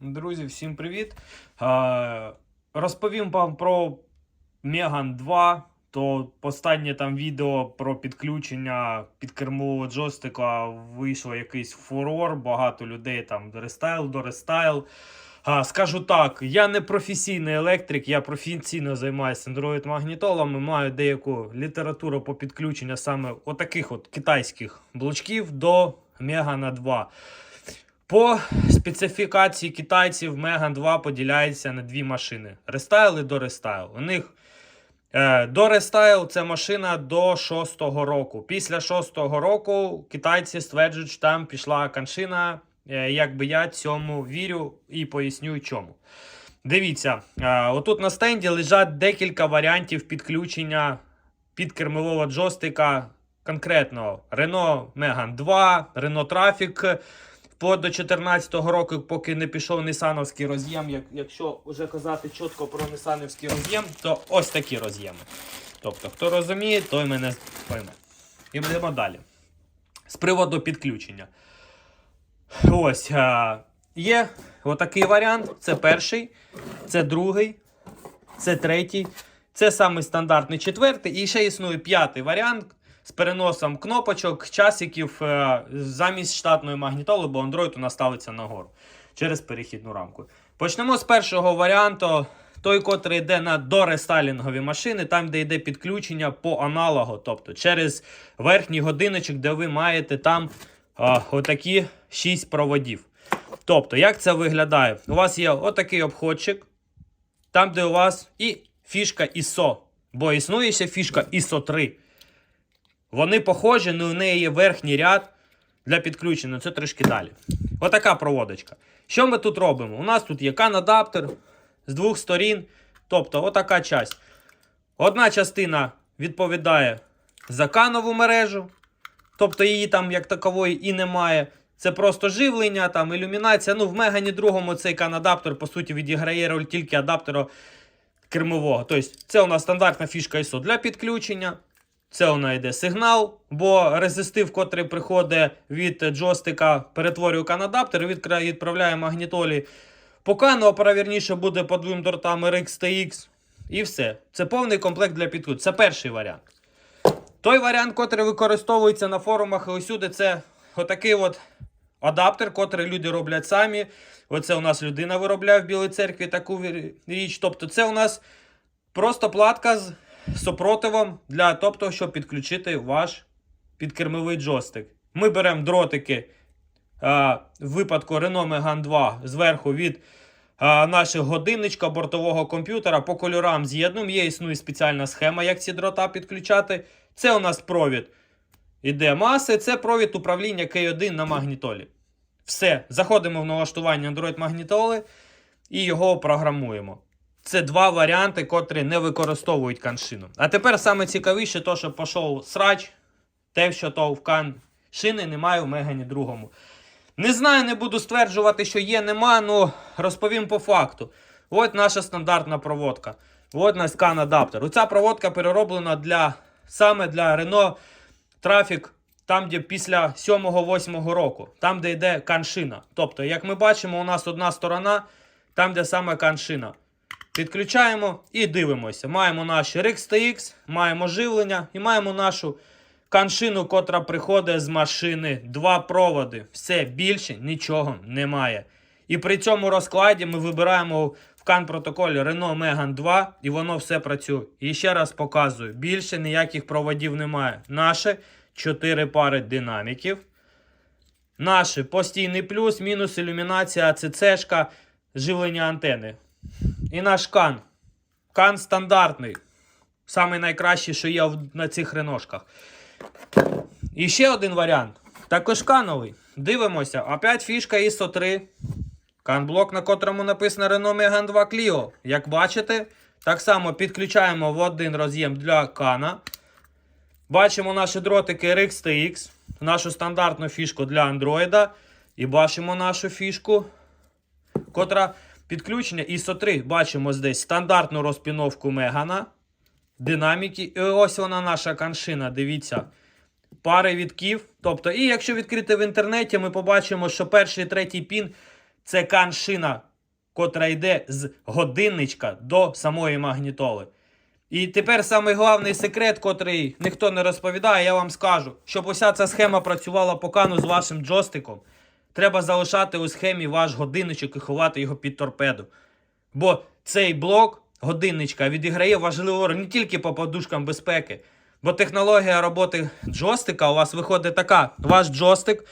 Друзі, всім привіт! Розповім вам про Megan 2. То останнє там відео про підключення підкермового джойстика вийшло якийсь фурор. Багато людей там рестайл до рестайл. А, скажу так, я не професійний електрик, я професійно займаюся Android магнітолами, маю деяку літературу по підключенню саме отаких от китайських блочків до Megan 2. По специфікації китайців Megan 2 поділяється на дві машини: Restyle і до Restyle. У них е, до Restyle це машина до 6-го року. Після 6-го року китайці стверджують, що там пішла каншина. Е, якби я цьому вірю і поясню чому. Дивіться, е, отут на стенді лежать декілька варіантів підключення підкермового джойстика конкретно Renault Megane 2, Renault Traffic вплоть до 2014 року, поки не пішов Нісановський роз'єм. Як, якщо вже казати чітко про Нісановський роз'єм, то ось такі роз'єми. Тобто, хто розуміє, той мене пойме. І йдемо далі. З приводу підключення. Ось. А, є отакий варіант. Це перший, це другий, це третій. Це самий стандартний четвертий. І ще існує п'ятий варіант з переносом кнопочок, часиків е, замість штатної магнітоли, бо Android у нас ставиться нагору через перехідну рамку. Почнемо з першого варіанту. Той, котрий йде на дорестайлінгові машини, там, де йде підключення по аналогу, тобто через верхній годиночок, де ви маєте там а, отакі 6 проводів. Тобто, як це виглядає? У вас є отакий обходчик, там, де у вас і фішка ISO, бо існує ще фішка ISO 3. Вони похожі, але у неї є верхній ряд для підключення. Це трішки далі. Отака проводочка. Що ми тут робимо? У нас тут є кан-адаптер з двох сторін. Тобто, отака часть. Одна частина відповідає за канову мережу. Тобто її там як такової і немає. Це просто живлення, там ілюмінація. Ну, в Мегані другому цей кан-адаптер, по суті, відіграє роль тільки адаптера кермового. Тобто, це у нас стандартна фішка ISO для підключення. Це вона йде сигнал, бо резистив, котрий приходить від джойстика, перетворює канадаптер відправляє магнітолі. По кану, а правірніше буде по двом дротам RX TX. І все. Це повний комплект для підключення. Це перший варіант. Той варіант, котрий використовується на форумах і усюди, це отакий от адаптер, котрий люди роблять самі. Оце у нас людина виробляє в Білій церкві таку річ. Тобто, це у нас просто платка з супротивом для тобто, щоб підключити ваш підкермовий джойстик. Ми беремо дротики а, в випадку Renault Megane 2 зверху від а, нашого годинничка бортового комп'ютера по кольорам з'єднуємо. Є існує спеціальна схема, як ці дрота підключати. Це у нас провід іде маси, це провід управління K1 на магнітолі. Все, заходимо в налаштування Android магнітоли і його програмуємо. Це два варіанти, котрі не використовують каншину. А тепер саме цікавіше, то, що пішов срач, те, що то в каншини немає в Мегані другому. Не знаю, не буду стверджувати, що є, нема, але розповім по факту. От наша стандартна проводка. От наш кан-адаптер. Оця проводка перероблена для, саме для Renault Traffic, там, де після 7-8 року, там, де йде каншина. Тобто, як ми бачимо, у нас одна сторона, там, де саме каншина. Підключаємо і дивимося. Маємо наш RX TX, маємо живлення і маємо нашу каншину, котра приходить з машини. Два проводи. Все більше нічого немає. І при цьому розкладі ми вибираємо в кан-протоколі Renault Megane 2 і воно все працює. І ще раз показую: більше ніяких проводів немає. Наше 4 пари динаміків. Наше постійний плюс, мінус ілюмінація, АЦЦшка, живлення антени. І наш кан. Кан стандартний. Самий найкращий, що є на цих реношках. І ще один варіант. Також кановий. Дивимося. Опять фішка ISO 3. Канблок, на котрому написано Renault Megane 2 Clio. Як бачите, так само підключаємо в один роз'єм для кана. Бачимо наші дротики RX TX, нашу стандартну фішку для Android. І бачимо нашу фішку, котра підключення ISO 3. Бачимо здесь стандартну розпіновку Мегана, динаміки. І ось вона наша каншина. Дивіться. Пари відків. Тобто, і якщо відкрити в інтернеті, ми побачимо, що перший третій пін це каншина котра йде з годинничка до самої магнітоли. І тепер самий головний секрет, котрий ніхто не розповідає, я вам скажу, щоб уся ця схема працювала по кану з вашим джойстиком, треба залишати у схемі ваш годинничок і ховати його під торпеду. Бо цей блок годинничка відіграє важливу роль не тільки по подушкам безпеки, бо технологія роботи джойстика у вас виходить така: ваш джойстик.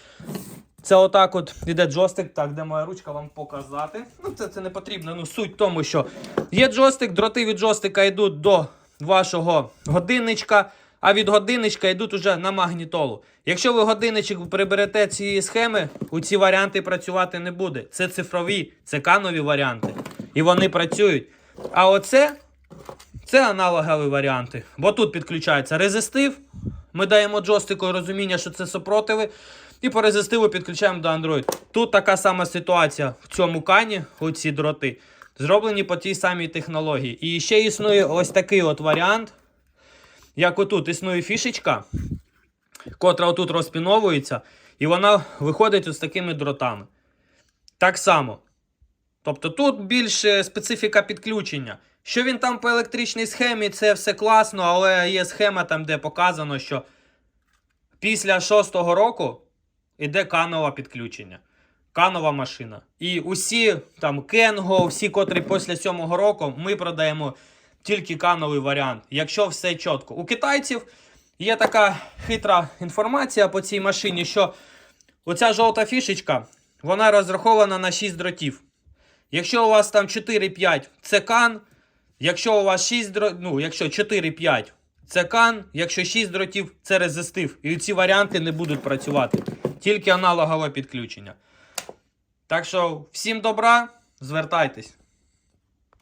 Це отак от іде джойстик. Так, де моя ручка вам показати. Ну, це, це не потрібно. Ну, суть в тому, що є джойстик, дроти від джойстика йдуть до вашого годинничка, а від годинничка йдуть уже на магнітолу. Якщо ви годинничок приберете цієї схеми, у ці варіанти працювати не буде. Це цифрові, це канові варіанти. І вони працюють. А оце це аналогові варіанти. Бо тут підключається резистив. Ми даємо джойстику розуміння, що це супротиви. І по резистиву підключаємо до Android. Тут така сама ситуація в цьому кані, оці дроти, зроблені по тій самій технології. І ще існує ось такий от варіант. Як отут існує фішечка, котра отут розпіновується, і вона виходить ось такими дротами. Так само. Тобто тут більше специфіка підключення. Що він там по електричній схемі, це все класно, але є схема там, де показано, що після шостого року іде канове підключення. Канова машина. І усі там Кенго, всі, котрі після сьомого року, ми продаємо тільки кановий варіант, якщо все чітко. У китайців є така хитра інформація по цій машині, що оця жовта фішечка, вона розрахована на 6 дротів. Якщо у вас там 4-5, це кан. Якщо у вас 6 дротів, ну, якщо 4-5, це кан, якщо 6 дротів, це резистив. І ці варіанти не будуть працювати. Тільки аналогове підключення. Так що, всім добра, звертайтесь.